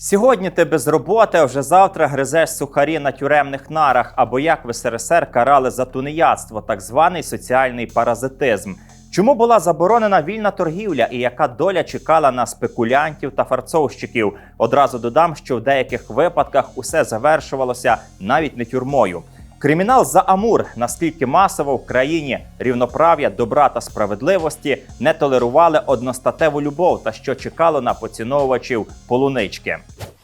Сьогодні ти без роботи, а вже завтра гризеш сухарі на тюремних нарах, або як в СРСР карали за тунеядство, так званий соціальний паразитизм. Чому була заборонена вільна торгівля і яка доля чекала на спекулянтів та фарцовщиків? Одразу додам, що в деяких випадках усе завершувалося навіть не тюрмою. Кримінал за Амур наскільки масово в країні рівноправ'я, добра та справедливості не толерували одностатеву любов та що чекало на поціновувачів полунички.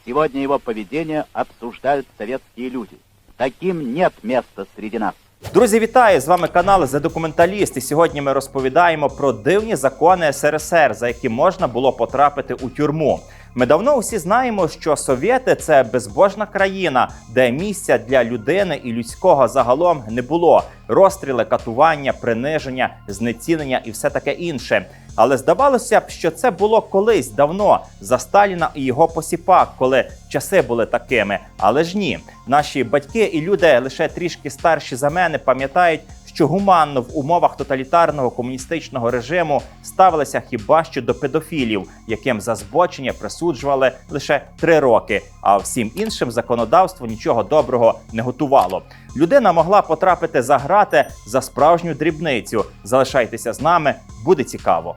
Сьогодні його поведення обсуждають совєтські люди. Таким нет места среди нас. Друзі, вітаю! З вами канал «The Документаліст. І сьогодні ми розповідаємо про дивні закони СРСР, за які можна було потрапити у тюрму. Ми давно усі знаємо, що совєти це безбожна країна, де місця для людини і людського загалом не було. Розстріли, катування, приниження, знецінення і все таке інше. Але здавалося б, що це було колись давно за Сталіна і його посіпак, коли часи були такими. Але ж ні, наші батьки і люди лише трішки старші за мене пам'ятають, що гуманно в умовах тоталітарного комуністичного режиму ставилися хіба що до педофілів, яким за збочення присуджували лише три роки. А всім іншим законодавство нічого доброго не готувало. Людина могла потрапити за грати за справжню дрібницю. Залишайтеся з нами, буде цікаво.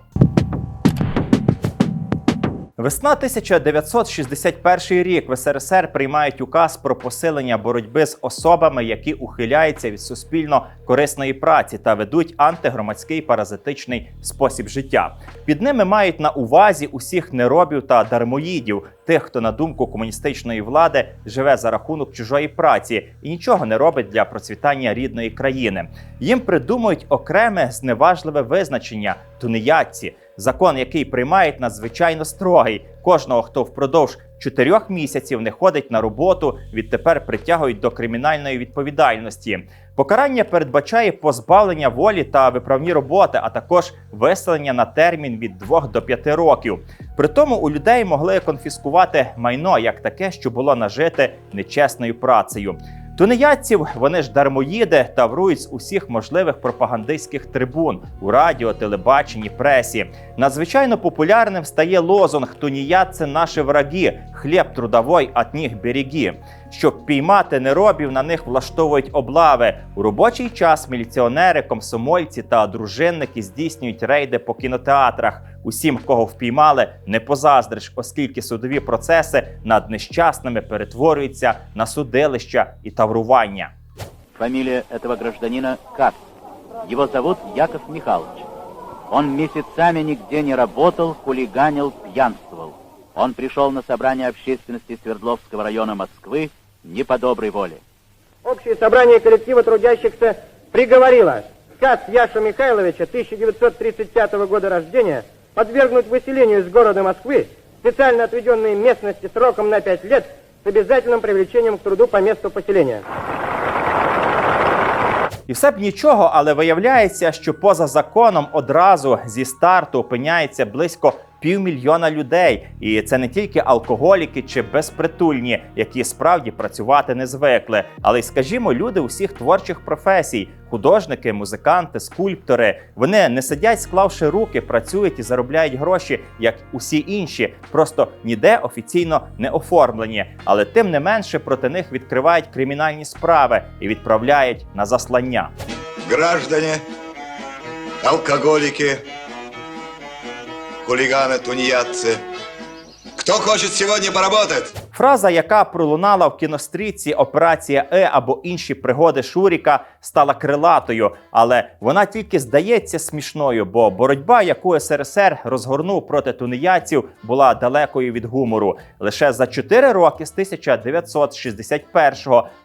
Весна 1961 рік в СРСР приймають указ про посилення боротьби з особами, які ухиляються від суспільно корисної праці та ведуть антигромадський паразитичний спосіб життя. Під ними мають на увазі усіх неробів та дармоїдів, тих, хто на думку комуністичної влади живе за рахунок чужої праці і нічого не робить для процвітання рідної країни. Їм придумують окреме зневажливе визначення тунеядці. Закон, який приймають, надзвичайно строгий. Кожного, хто впродовж чотирьох місяців не ходить на роботу, відтепер притягують до кримінальної відповідальності. Покарання передбачає позбавлення волі та виправні роботи, а також виселення на термін від 2 до 5 років. При тому у людей могли конфіскувати майно як таке, що було нажите нечесною працею. Тунеядців вони ж дармоїди та врують з усіх можливих пропагандистських трибун у радіо, телебаченні, пресі. Надзвичайно популярним стає лозунг «Тунеяд – це наші враги, хліб трудовой от них береги». Щоб піймати неробів, на них влаштовують облави. У робочий час міліціонери, комсомольці та дружинники здійснюють рейди по кінотеатрах. Усім, кого впіймали, не позаздриш, оскільки судові процеси над нещасними перетворюються на судилища і таврування. Фамилия этого гражданина Кац. Его зовут Яков Михайлович. Он месяцами нигде не работал, хулиганил, пьянствовал. Он пришел на собрание общественности Свердловского района Москвы не по доброй воле. Общее собрание коллектива трудящихся приговорило Кац Яшу Михайловича 1935 года рождения подвергнуть выселению из города Москвы в специально отведенные местности сроком на 5 лет с обязательным привлечением к труду по месту поселения. І все б нічого, але виявляється, що поза законом одразу зі старту опиняється близько півмільйона людей. І це не тільки алкоголіки чи безпритульні, які справді працювати не звикли, але й, скажімо, люди усіх творчих професій. Художники, музиканти, скульптори вони не сидять, склавши руки, працюють і заробляють гроші, як усі інші, просто ніде офіційно не оформлені. Але тим не менше проти них відкривають кримінальні справи і відправляють на заслання. Граждане, алкоголики, хулиганы, тунеядцы. Кто хочет сегодня поработать? Фраза, яка пролунала в кінострічці Операція Е або інші пригоди Шуріка, стала крилатою, але вона тільки здається смішною, бо боротьба, яку СРСР розгорнув проти тунеядців, була далекою від гумору. Лише за 4 роки з 1961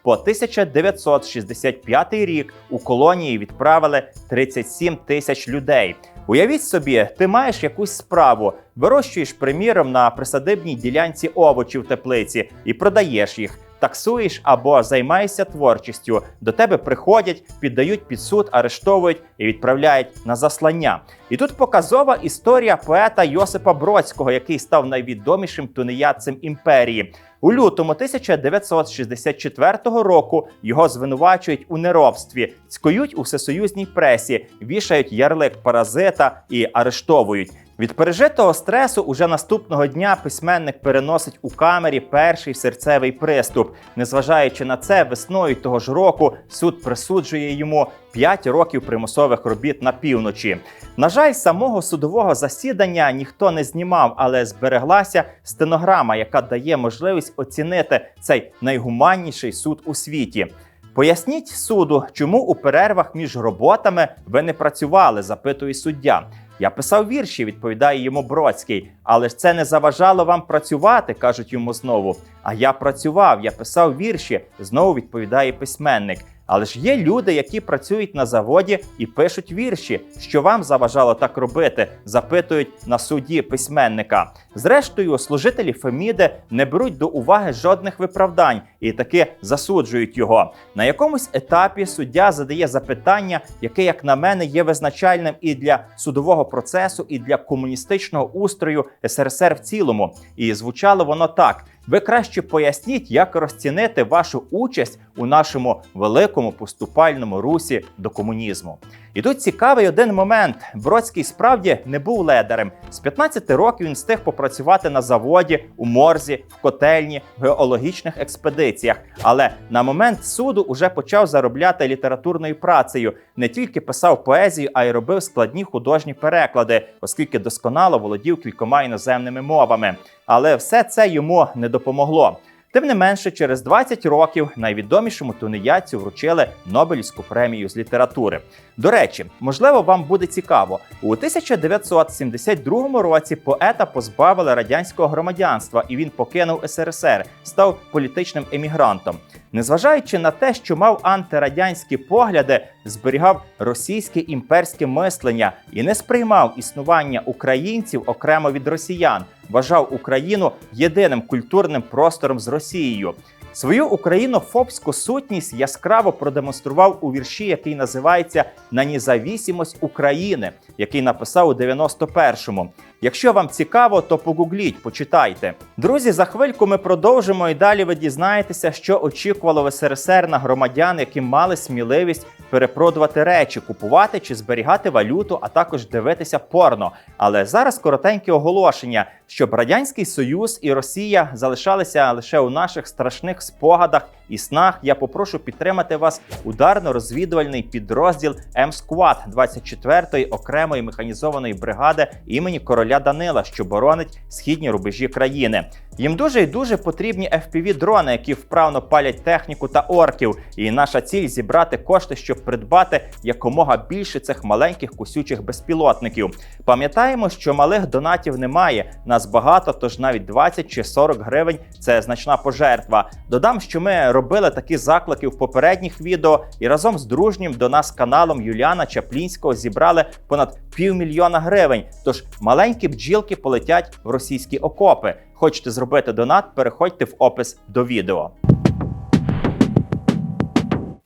по 1965 рік у колонії відправили 37 тисяч людей. Уявіть собі, ти маєш якусь справу, вирощуєш, приміром, на присадибній ділянці овочів теплиці і продаєш їх. Таксуєш або займаєшся творчістю. До тебе приходять, піддають під суд, арештовують і відправляють на заслання. І тут показова історія поета Йосипа Бродського, який став найвідомішим тунеядцем імперії. У лютому 1964 року його звинувачують у неробстві, цькують у всесоюзній пресі, вішають ярлик паразита і арештовують. Від пережитого стресу уже наступного дня письменник переносить у камері перший серцевий приступ. Незважаючи на це, весною того ж року суд присуджує йому 5 років примусових робіт на півночі. На жаль, самого судового засідання ніхто не знімав, але збереглася стенограма, яка дає можливість оцінити цей найгуманніший суд у світі. Поясніть суду, чому у перервах між роботами ви не працювали, запитує суддя. Я писав вірші, відповідає йому Бродський, але ж це не заважало вам працювати, кажуть йому знову. А я працював, я писав вірші, знову відповідає письменник. Але ж є люди, які працюють на заводі і пишуть вірші. Що вам заважало так робити? запитують на суді письменника. Зрештою, служителі Феміди не беруть до уваги жодних виправдань і таки засуджують його. На якомусь етапі суддя задає запитання, яке, як на мене, є визначальним і для судового процесу, і для комуністичного устрою СРСР в цілому. І звучало воно так: ви краще поясніть, як розцінити вашу участь у нашому великому поступальному русі до комунізму. І тут цікавий один момент: Бродський справді не був ледарем. З 15 років він встиг попрацювати на заводі, у морзі, в котельні, геологічних експедиціях. Але на момент суду уже почав заробляти літературною працею. Не тільки писав поезію, а й робив складні художні переклади, оскільки досконало володів кількома іноземними мовами. Але все це йому не допомогло. Тим не менше, через 20 років найвідомішому тунеядцю вручили Нобелівську премію з літератури. До речі, можливо, вам буде цікаво. У 1972 році поета позбавили радянського громадянства, і він покинув СРСР, став політичним емігрантом. Незважаючи на те, що мав антирадянські погляди, зберігав російське імперське мислення і не сприймав існування українців окремо від росіян, вважав Україну єдиним культурним простором з Росією. Свою українофобську сутність яскраво продемонстрував у вірші, який називається На независимость України, який написав у 91-му. Якщо вам цікаво, то погугліть, почитайте. Друзі, за хвильку ми продовжимо і далі ви дізнаєтеся, що очікувало в СРСР на громадян, які мали сміливість перепродувати речі, купувати чи зберігати валюту, а також дивитися порно. Але зараз коротеньке оголошення, щоб радянський Союз і Росія залишалися лише у наших страшних спогадах і снах. Я попрошу підтримати вас ударно-розвідувальний підрозділ М-Сквад 24-ї окремої механізованої бригади імені короля Данила, що боронить східні рубежі країни. Їм дуже і дуже потрібні fpv дрони, які вправно палять техніку та орків. І наша ціль зібрати кошти, щоб придбати якомога більше цих маленьких кусючих безпілотників. Пам'ятаємо, що малих донатів немає. Нас багато, тож навіть 20 чи 40 гривень це значна пожертва. Додам, що ми робили такі заклики в попередніх відео, і разом з дружнім до нас каналом Юліана Чаплінського зібрали понад півмільйона гривень. Тож маленькі бджілки полетять в російські окопи. Хочете зробити донат? Переходьте в опис до відео.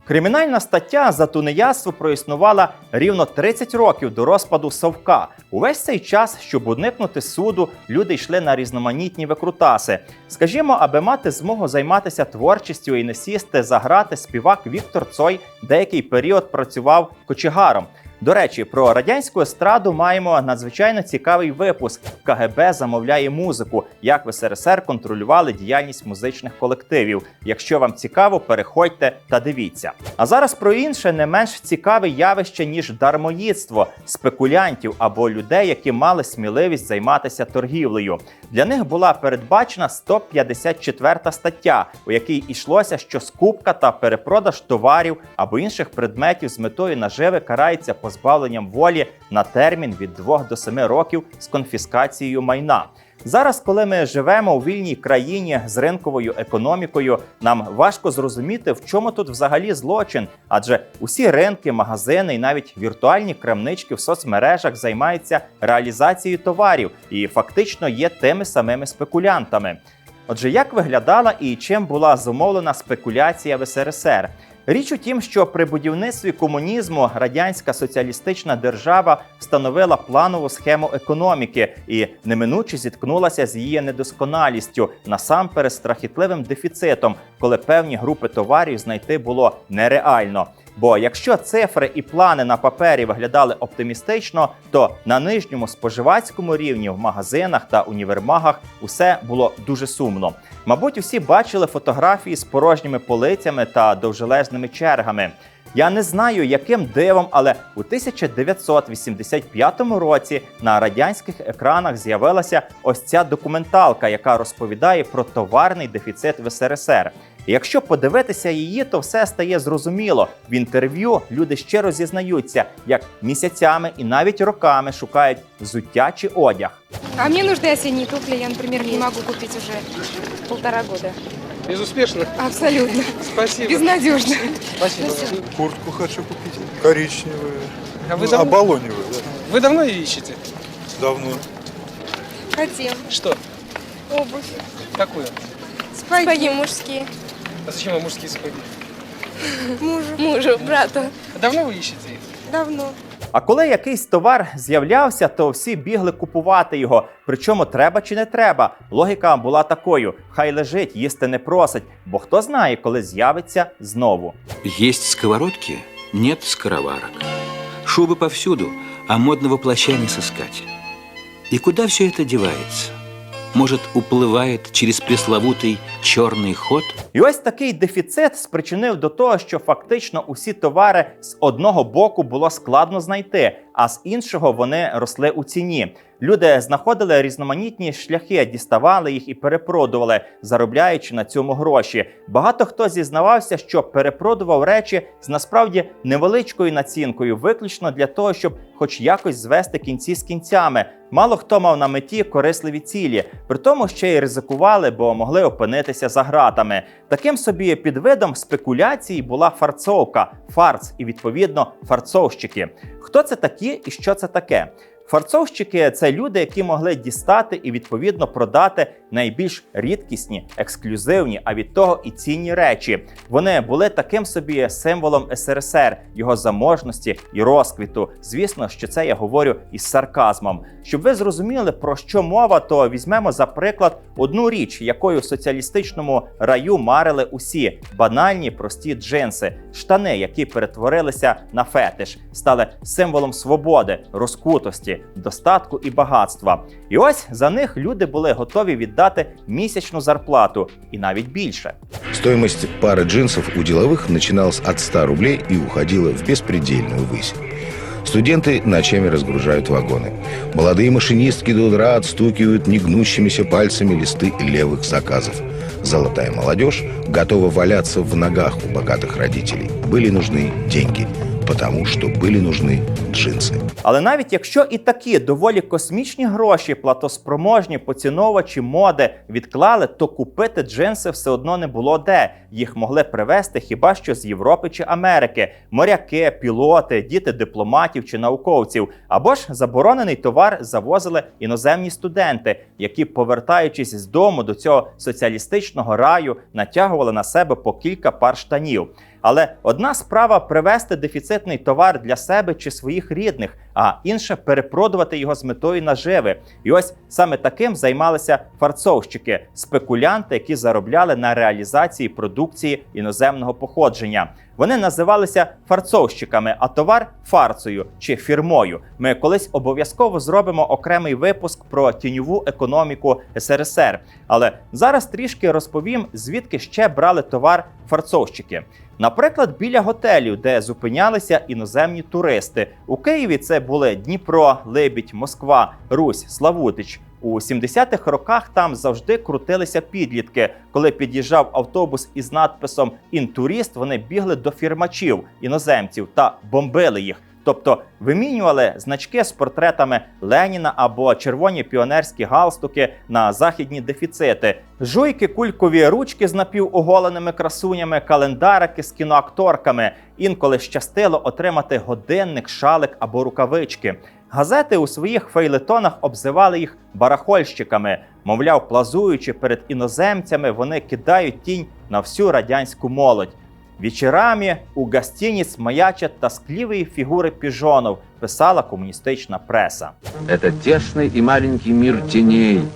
Кримінальна стаття за тунеядство проіснувала рівно 30 років до розпаду Совка. Увесь цей час, щоб уникнути суду, люди йшли на різноманітні викрутаси. Скажімо, аби мати змогу займатися творчістю і не сісти за співак Віктор Цой деякий період працював кочегаром. До речі, про радянську естраду маємо надзвичайно цікавий випуск. КГБ замовляє музику, як в СРСР контролювали діяльність музичних колективів. Якщо вам цікаво, переходьте та дивіться. А зараз про інше не менш цікаве явище ніж дармоїдство спекулянтів або людей, які мали сміливість займатися торгівлею. Для них була передбачена 154 стаття, у якій йшлося, що скупка та перепродаж товарів або інших предметів з метою наживи карається позбавленням волі на термін від 2 до 7 років з конфіскацією майна. Зараз, коли ми живемо у вільній країні з ринковою економікою, нам важко зрозуміти, в чому тут взагалі злочин, адже усі ринки, магазини і навіть віртуальні крамнички в соцмережах займаються реалізацією товарів і фактично є тими самими спекулянтами. Отже, як виглядала і чим була зумовлена спекуляція в СРСР? Річ у тім, що при будівництві комунізму радянська соціалістична держава встановила планову схему економіки і неминуче зіткнулася з її недосконалістю, насамперед страхітливим дефіцитом, коли певні групи товарів знайти було нереально. Бо якщо цифри і плани на папері виглядали оптимістично, то на нижньому споживацькому рівні в магазинах та універмагах усе було дуже сумно. Мабуть, усі бачили фотографії з порожніми полицями та довжелезними чергами. Я не знаю, яким дивом, але у 1985 році на радянських екранах з'явилася ось ця документалка, яка розповідає про товарний дефіцит в СРСР. І якщо подивитися її, то все стає зрозуміло. В інтерв'ю люди щиро зізнаються, як місяцями і навіть роками шукають взуття чи одяг. А мне нужны осенние туфли, я, например, не могу купить уже полтора года. Безуспешно. Абсолютно. Спасибо. Безнадежно. Спасибо. Куртку хочу купить. Коричневую. А вы Ну, давно, оболоневую, да. вы давно ее ищете? Давно. Хотим. Что? Обувь. Какую? Сапоги мужские. А зачем вам мужские сапоги? Мужу. Мужу, брату. А давно вы ищете их? Давно. А коли якийсь товар з'являвся, то всі бігли купувати його. Причому треба чи не треба. Логіка була такою: хай лежить, їсти не просить, бо хто знає, коли з'явиться знову. Есть сковородки, нет скороварок. Шубы повсюду, а модного плаща не сыскать. И куда все это девается? Может, уплывает через пресловутый черный ход? І ось такий дефіцит спричинив до того, що фактично усі товари з одного боку було складно знайти, а з іншого вони росли у ціні. Люди знаходили різноманітні шляхи, діставали їх і перепродували, заробляючи на цьому гроші. Багато хто зізнавався, що перепродував речі з насправді невеличкою націнкою, виключно для того, щоб хоч якось звести кінці з кінцями. Мало хто мав на меті корисливі цілі, при тому ще й ризикували, бо могли опинитися за ґратами. Таким собі підвидом спекуляції була фарцовка, фарц і відповідно фарцовщики. Хто це такі і що це таке? Фарцовщики це люди, які могли дістати і відповідно продати найбільш рідкісні, ексклюзивні, а від того і цінні речі. Вони були таким собі символом СРСР, його заможності і розквіту. Звісно, що це я говорю із сарказмом. Щоб ви зрозуміли про що мова, то візьмемо за приклад одну річ, якою в соціалістичному раю марили усі банальні прості джинси, штани, які перетворилися на фетиш, стали символом свободи, розкутості, достатку і багатства. І ось за них люди були готові віддати місячну зарплату і навіть більше. Стоимость пары джинсов у деловых начиналась от 100 рублей и уходила в беспредельную высь. Студенты ночами разгружают вагоны. Молодые машинистки до утра отстукивают негнущимися пальцами листы левых заказов. Золотая молодежь готова валяться в ногах у богатых родителей. Были нужны деньги, потому что были нужны джинсы. Але навіть якщо і такі доволі космічні гроші платоспроможні поціновувачі моди відклали, то купити джинси все одно не було де. Їх могли привезти хіба що з Європи чи Америки, моряки, пілоти, діти дипломатів чи науковців. Або ж заборонений товар завозили іноземні студенти, які, повертаючись з дому до цього соціалістичного раю, натягували на себе по кілька пар штанів. Але одна справа привезти дефіцитний товар для себе чи своїх рідних, а інша перепродувати його з метою наживи. І ось саме таким займалися фарцовщики, спекулянти, які заробляли на реалізації продукції іноземного походження. Вони називалися фарцовщиками, а товар фарцею чи фірмою. Ми колись обов'язково зробимо окремий випуск про тіньову економіку СРСР. Але зараз трішки розповім, звідки ще брали товар фарцовщики. Наприклад, біля готелів, де зупинялися іноземні туристи. У Києві це були Дніпро, Либідь, Москва, Русь, Славутич. У 70-х роках там завжди крутилися підлітки. Коли під'їжджав автобус із надписом Інтуріст, вони бігли до фірмачів іноземців та бомбили їх. Тобто вимінювали значки з портретами Леніна або червоні піонерські галстуки на західні дефіцити, жуйки, кулькові ручки з напівоголеними красунями, календарики з кіноакторками. Інколи щастило отримати годинник, шалик або рукавички. Газети у своїх фейлетонах обзивали їх барахольщиками. Мовляв, плазуючи перед іноземцями, вони кидають тінь на всю радянську молодь. Вечерами у гостиниц маячат тоскливые фигуры пижонов, писала комуністична преса. Это тесный и маленький мир теней,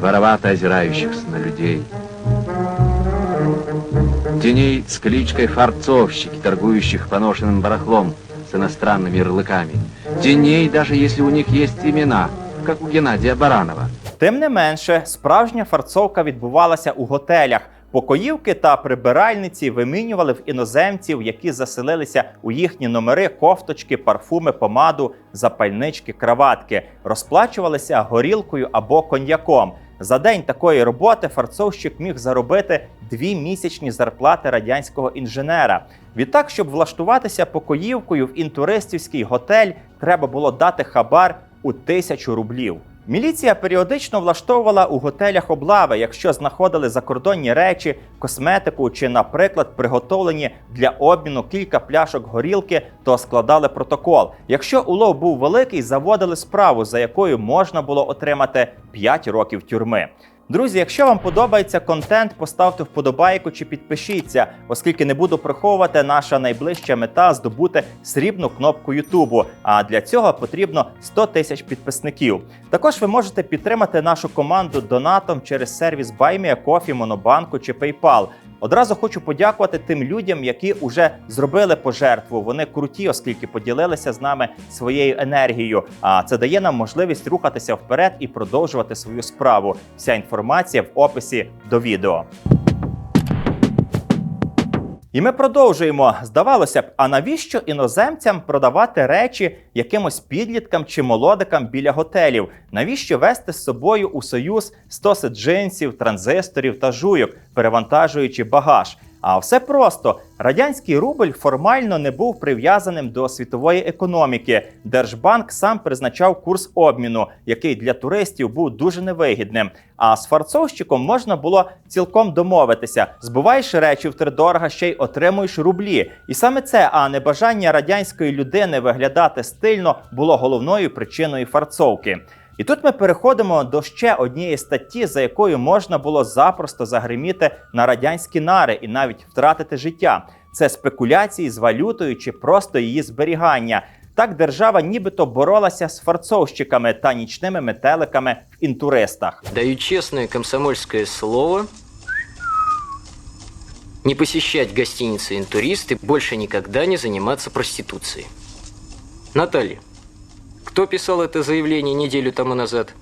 воровато озирающихся на людей. теней с кличкой фарцовщики, торгующих поношенным барахлом с иностранными ярлыками, теней, даже если у них есть имена, как у Геннадия Баранова. Тим не менше, справжня фарцовка відбувалася у готелях. Покоївки та прибиральниці вимінювали в іноземців, які заселилися у їхні номери кофточки, парфуми, помаду, запальнички, краватки, розплачувалися горілкою або коньяком. За день такої роботи фарцовщик міг заробити дві місячні зарплати радянського інженера. Відтак, щоб влаштуватися покоївкою в інтуристівський готель, треба було дати хабар у тисячу рублів. Міліція періодично влаштовувала у готелях облави, якщо знаходили закордонні речі, косметику чи, наприклад, приготовлені для обміну кілька пляшок горілки, то складали протокол. Якщо улов був великий, заводили справу, за якою можна було отримати 5 років тюрми. Друзі, якщо вам подобається контент, поставте вподобайку чи підпишіться, оскільки не буду приховувати, наша найближча мета здобути срібну кнопку Ютубу. А для цього потрібно 100 тисяч підписників. Також ви можете підтримати нашу команду донатом через сервіс BuyMeACoffee, Монобанку чи PayPal. Одразу хочу подякувати тим людям, які вже зробили пожертву. Вони круті, оскільки поділилися з нами своєю енергією. А це дає нам можливість рухатися вперед і продовжувати свою справу. Вся інформація в описі до відео. І ми продовжуємо. Здавалося б, а навіщо іноземцям продавати речі якимось підліткам чи молодикам біля готелів? Навіщо вести з собою у союз стоси джинсів, транзисторів та жуйок, перевантажуючи багаж? А все просто радянський рубль формально не був прив'язаним до світової економіки. Держбанк сам призначав курс обміну, який для туристів був дуже невигідним. А з фарцовщиком можна було цілком домовитися. Збуваєш речі втридорога, ще й отримуєш рублі. І саме це, а не бажання радянської людини виглядати стильно, було головною причиною фарцовки. І тут ми переходимо до ще однієї статті, за якою можна було запросто загриміти на радянські нари і навіть втратити життя. Це спекуляції з валютою чи просто її зберігання. Так держава нібито боролася з фарцовщиками та нічними метеликами в інтуристах. Даю честное комсомольское слово не посещать гостиницы «Интурист» и больше никогда не заниматься проституцией. Наталья, кто писал это заявление неделю тому назад?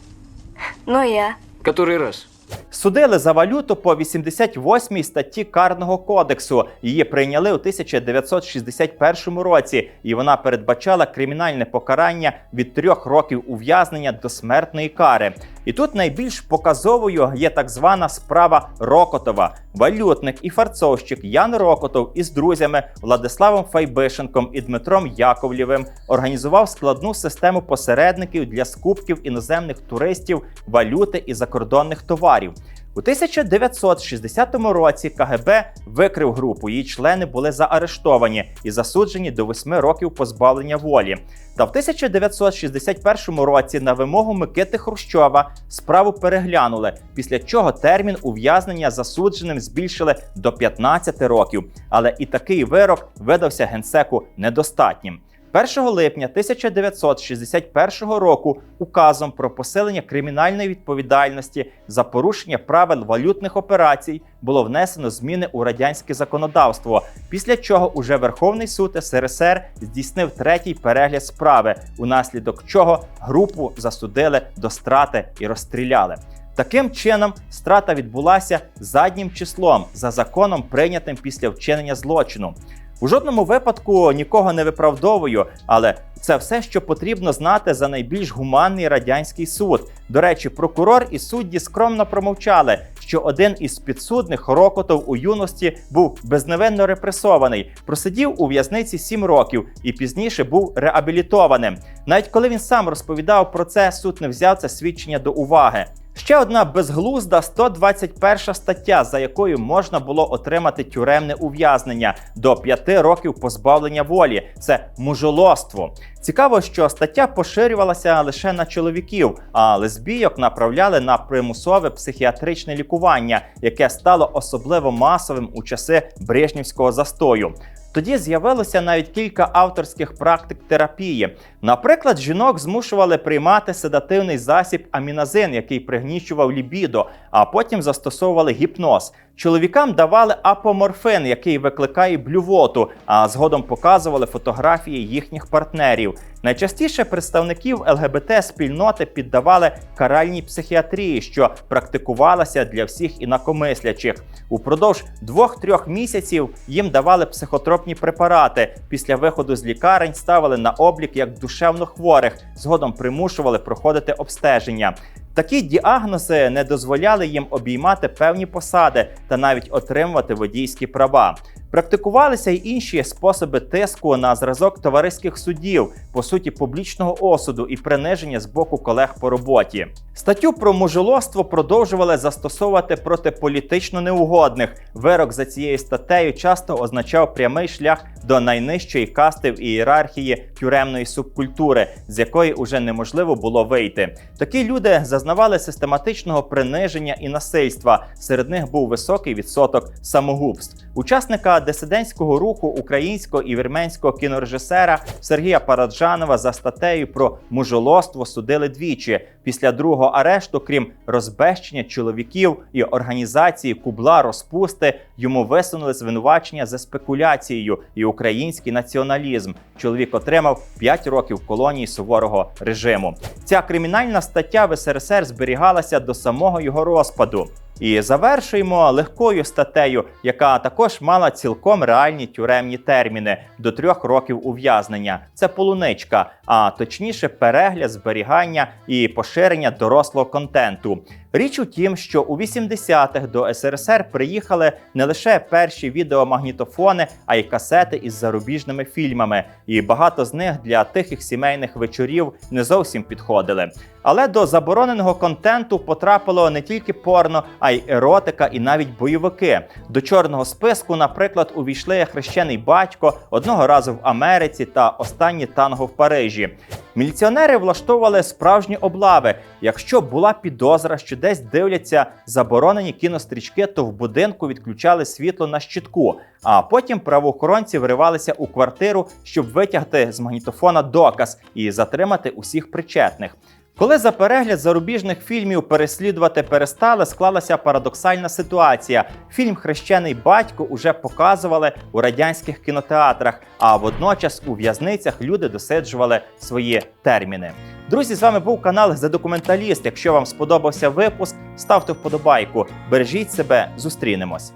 Ну, я. Который раз? Судили за валюту по 88 статті Карного кодексу. Її прийняли у 1961 році, і вона передбачала кримінальне покарання від трьох років ув'язнення до смертної кари. І тут найбільш показовою є так звана справа Рокотова. Валютник і фарцовщик Ян Рокотов із друзями Владиславом Файбишенком і Дмитром Яковлєвим організував складну систему посередників для скупків іноземних туристів, валюти і закордонних товарів. У 1960 році КГБ викрив групу. Її члени були заарештовані і засуджені до 8 років позбавлення волі. Та в 1961 році на вимогу Микити Хрущова справу переглянули, після чого термін ув'язнення засудженим збільшили до 15 років. Але і такий вирок видався генсеку недостатнім. 1 липня 1961 року указом про посилення кримінальної відповідальності за порушення правил валютних операцій було внесено зміни у радянське законодавство, після чого уже Верховний суд СРСР здійснив третій перегляд справи, унаслідок чого групу засудили до страти і розстріляли. Таким чином, страта відбулася заднім числом за законом, прийнятим після вчинення злочину. У жодному випадку нікого не виправдовую, але це все, що потрібно знати за найбільш гуманний радянський суд. До речі, прокурор і судді скромно промовчали, що один із підсудних Рокотов у юності був безневинно репресований, просидів у в'язниці 7 років і пізніше був реабілітованим. Навіть коли він сам розповідав про це, суд не взяв це свідчення до уваги. Ще одна безглузда 121 стаття, за якою можна було отримати тюремне ув'язнення до 5 років позбавлення волі. Це мужолоство. Цікаво, що стаття поширювалася лише на чоловіків, а лесбійок направляли на примусове психіатричне лікування, яке стало особливо масовим у часи Брежнівського застою. Тоді з'явилося навіть кілька авторських практик терапії. Наприклад, жінок змушували приймати седативний засіб аміназин, який пригнічував лібідо, а потім застосовували гіпноз. Чоловікам давали апоморфин, який викликає блювоту, а згодом показували фотографії їхніх партнерів. Найчастіше представників ЛГБТ спільноти піддавали каральній психіатрії, що практикувалася для всіх інакомислячих. Упродовж двох-трьох місяців їм давали психотропні препарати. Після виходу з лікарень ставили на облік як душевно хворих, згодом примушували проходити обстеження. Такі діагнози не дозволяли їм обіймати певні посади та навіть отримувати водійські права. Практикувалися й інші способи тиску на зразок товариських судів, по суті, публічного осуду і приниження з боку колег по роботі. Статтю про мужелоство продовжували застосовувати проти політично неугодних. Вирок за цією статтею часто означав прямий шлях до найнижчої касти в ієрархії тюремної субкультури, з якої уже неможливо було вийти. Такі люди зазнавали систематичного приниження і насильства. Серед них був високий відсоток самогубств. Учасника дисидентського руху українського і вірменського кінорежисера Сергія Параджанова за статтею про мужолоство судили двічі. Після другого арешту, крім розбещення чоловіків і організації кубла розпусти, йому висунули звинувачення за спекуляцією і український націоналізм. Чоловік отримав 5 років колонії суворого режиму. Ця кримінальна стаття в СРСР зберігалася до самого його розпаду. І завершуємо легкою статтею, яка також мала цілком реальні тюремні терміни до трьох років ув'язнення. Це полуничка, а точніше, перегляд, зберігання і поширення дорослого контенту. Річ у тім, що у 80-х до СРСР приїхали не лише перші відеомагнітофони, а й касети із зарубіжними фільмами. І багато з них для тихих сімейних вечорів не зовсім підходили. Але до забороненого контенту потрапило не тільки порно, а й еротика, і навіть бойовики. До чорного списку, наприклад, увійшли хрещений батько одного разу в Америці та останнє танго в Парижі. Міліціонери влаштовували справжні облави. Якщо була підозра, що десь дивляться заборонені кінострічки, то в будинку відключали світло на щитку. А потім правоохоронці вривалися у квартиру, щоб витягти з магнітофона доказ і затримати усіх причетних. Коли за перегляд зарубіжних фільмів переслідувати перестали, склалася парадоксальна ситуація. Фільм Хрещений батько уже показували у радянських кінотеатрах, а водночас у в'язницях люди досиджували свої терміни. Друзі, з вами був канал «За документаліст». Якщо вам сподобався випуск, ставте вподобайку. Бережіть себе, зустрінемось.